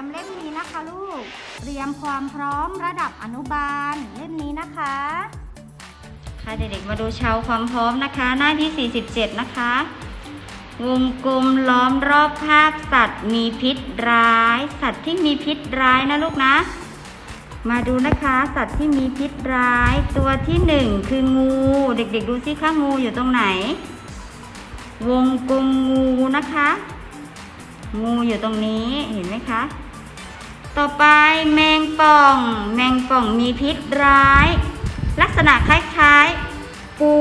ยมเล่มนี้นะคะลูก เตรียมความพร้อมระดับอนุบาลเล่มนี้นะคะ ค่ะเด็กๆมาดูเชาความพร้อมนะคะ หน้าที่ 47 นะคะ วงกลมล้อมรอบภาพสัตว์มีพิษร้าย สัตว์ที่มีพิษร้ายนะลูกนะ มาดูนะคะสัตว์ที่มีพิษร้ายตัวที่หนึ่งคืองู เด็ก ๆ ดูซิคะงูอยู่ตรงไหน วงกลมงูนะคะงูอยู่ตรงนี้เห็นไหมคะ ต่อไปแมงป่อง แมงป่องมีพิษร้าย ลักษณะคล้ายๆ ปู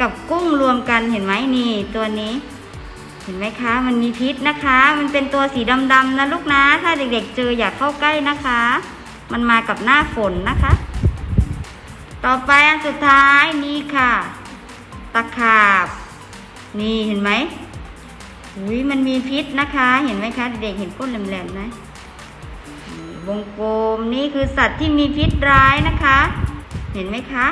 กับกุ้งรวมกันเห็นไหมนี่ตัวนี้ เห็นไหมคะ มันมีพิษนะคะ มันเป็นตัวสีดำๆนะลูกนะ ถ้าเด็กๆเจออย่าเข้าใกล้นะคะ มันมากับหน้าฝนนะคะ ต่อไปอันสุดท้ายนี่ค่ะ ตะขาบ นี่เห็นไหมอุ้ยมันมีพิษนะคะ เห็นไหมคะ เด็กๆเห็นก้นแหลมๆไหม วงกลมนี่คือสัตว์ที่มีพิษร้ายนะคะ เห็นไหมคะ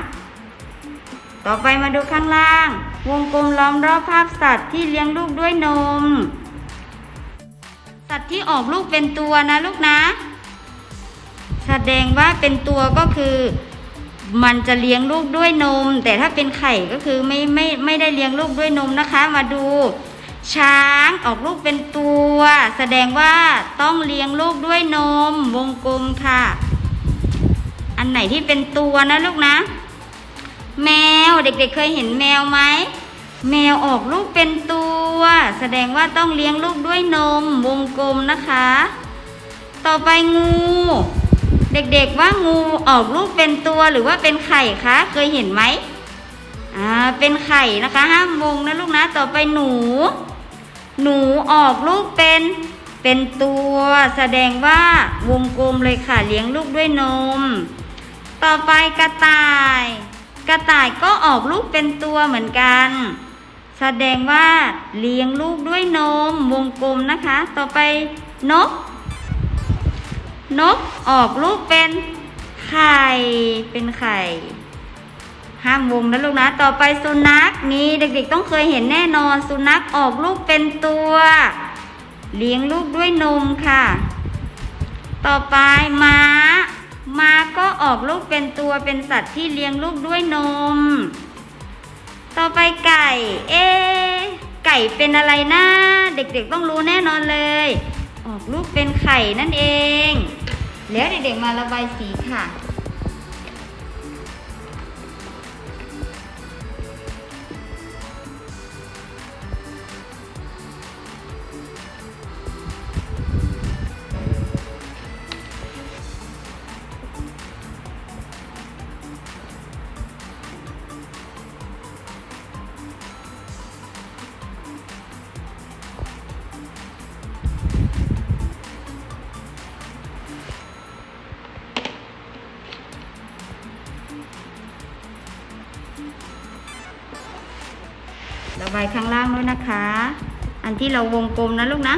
ต่อไปมาดูข้างล่าง วงกลมล้อมรอบภาพสัตว์ที่เลี้ยงลูกด้วยนม สัตว์ที่ออกลูกเป็นตัวนะลูกนะ แสดงว่าเป็นตัวก็คือ มันจะเลี้ยงลูกด้วยนม แต่ถ้าเป็นไข่ก็คือไม่ไม่ไม่ได้เลี้ยงลูกด้วยนมนะคะ มาดู ช้างออกลูกเป็นตัว แสดงว่าต้องเลี้ยงลูกด้วยนม วงกลมค่ะ อันไหนที่เป็นตัวนะลูกนะ แมวเด็กๆเเคยเห็นแมวไหมแมวออกลูกเป็นตัว แสดงว่าต้องเลี้ยงลูกด้วยนม วงกลมนะคะ ต่อไปงู เด็กๆว่างูออกลูกเป็นตัวหรือว่าเป็นไข่คะเคยเห็นไหมอ่าเป็นไข่นะคะห้ามวงนะลูกนะต่อไปหนู หนูออกลูกเป็นเป็นตัวแสดงว่าวงกลมเลยค่ะเลี้ยงลูกด้วยนม ต่อไปกระต่าย กระต่ายก็ออกลูกเป็นตัวเหมือนกัน แสดงว่าเลี้ยงลูกด้วยนม วงกลมนะคะ ต่อไปนก นกออกลูกเป็นไข่เป็นไข่ ห้ามวงนะลูกนะ ต่อไปสุนัขนี่เด็กๆต้องเคยเห็นแน่นอน สุนัขออกลูกเป็นตัว เลี้ยงลูกด้วยนมค่ะ ต่อไปม้า ม้าก็ออกลูกเป็นตัวเป็นสัตว์ที่เลี้ยงลูกด้วยนม ต่อไปไก่ เอ๊ไก่เป็นอะไรนะเด็กๆต้องรู้แน่นอนเลย ออกลูกเป็นไข่นั่นเอง แล้วเด็กๆมาระบายสีค่ะ ระบายข้างล่างด้วยนะคะ อันที่เราวงกลมนะลูกนะ